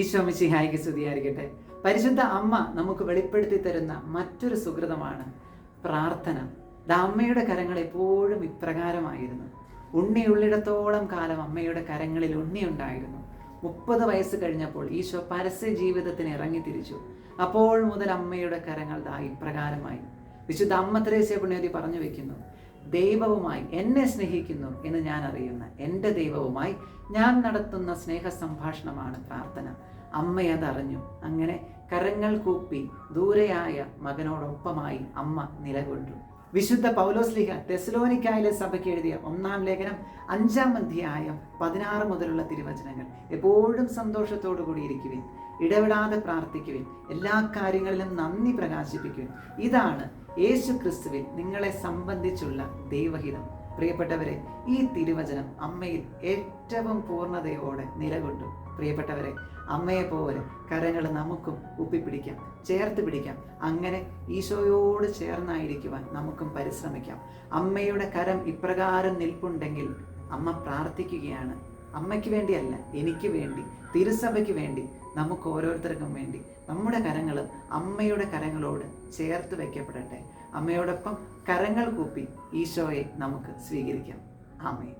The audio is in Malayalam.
ഈശോ മിശിഹായിക്ക് സ്തുതിയായിരിക്കട്ടെ. പരിശുദ്ധ അമ്മ നമുക്ക് വെളിപ്പെടുത്തി തരുന്ന മറ്റൊരു സുഹൃതമാണ് പ്രാർത്ഥന. അമ്മയുടെ കരങ്ങൾ എപ്പോഴും ഇപ്രകാരമായിരുന്നു. ഉണ്ണിയുള്ളിടത്തോളം കാലം അമ്മയുടെ കരങ്ങളിൽ ഉണ്ണി ഉണ്ടായിരുന്നു മുപ്പത് വയസ്സ് കഴിഞ്ഞപ്പോൾ ഈശോ പരസ്യ ജീവിതത്തിന് ഇറങ്ങി തിരിച്ചു. അപ്പോൾ മുതൽ അമ്മയുടെ കരങ്ങൾ ദാ ഇപ്രകാരമായി. വിശുദ്ധ അമ്മ ത്രേസ്യ പുണ്യതി പറഞ്ഞു വെക്കുന്നു ദൈവവുമായി എന്നെ സ്നേഹിക്കുന്നു എന്ന് ഞാൻ അറിയുന്ന എന്റെ ദൈവവുമായി ഞാൻ നടത്തുന്ന സ്നേഹ സംഭാഷണമാണ് പ്രാർത്ഥന. അമ്മ അതറിഞ്ഞു. അങ്ങനെ കരങ്ങൾ കൂപ്പി ദൂരെയായ മകനോടൊപ്പമായി അമ്മ നിലകൊണ്ടു. വിശുദ്ധ പൗലോസ്ലിഹ തെസലോനിക്കായിലെ സഭയ്ക്ക് എഴുതിയ ഒന്നാം ലേഖനം അഞ്ചാം അധ്യായം പതിനാറ് മുതലുള്ള തിരുവചനങ്ങൾ എപ്പോഴും സന്തോഷത്തോടു കൂടി ഇടവിടാതെ പ്രാർത്ഥിക്കുവിൻ. എല്ലാ കാര്യങ്ങളിലും നന്ദി പ്രകാശിപ്പിക്കുവിൻ. ഇതാണ് യേശു ക്രിസ്തുവിൽ നിങ്ങളെ സംബന്ധിച്ചുള്ള ദൈവഹിതം. പ്രിയപ്പെട്ടവരെ ഈ തിരുവചനം അമ്മയിൽ ഏറ്റവും പൂർണതയോടെ നിലകൊണ്ടു. പ്രിയപ്പെട്ടവരെ അമ്മയെ പോലെ കരങ്ങൾ നമുക്കും ഉപ്പിപ്പിടിക്കാം ചേർത്ത് പിടിക്കാം. അങ്ങനെ ഈശോയോട് ചേർന്നായിരിക്കുവാൻ നമുക്കും പരിശ്രമിക്കാം. അമ്മയുടെ കരം ഇപ്രകാരം നിൽപ്പുണ്ടെങ്കിൽ അമ്മ പ്രാർത്ഥിക്കുകയാണ്. അമ്മയ്ക്ക് വേണ്ടിയല്ല എനിക്ക് വേണ്ടി തിരുസഭയ്ക്ക് വേണ്ടി നമുക്ക് ഓരോരുത്തർക്കും വേണ്ടി. നമ്മുടെ കരങ്ങൾ അമ്മയുടെ കരങ്ങളോട് ചേർത്ത് വയ്ക്കപ്പെടട്ടെ അമ്മയോടൊപ്പം കരങ്ങൾ കൂപ്പി ഈശോയെ നമുക്ക് സ്വീകരിക്കാം. ആമേ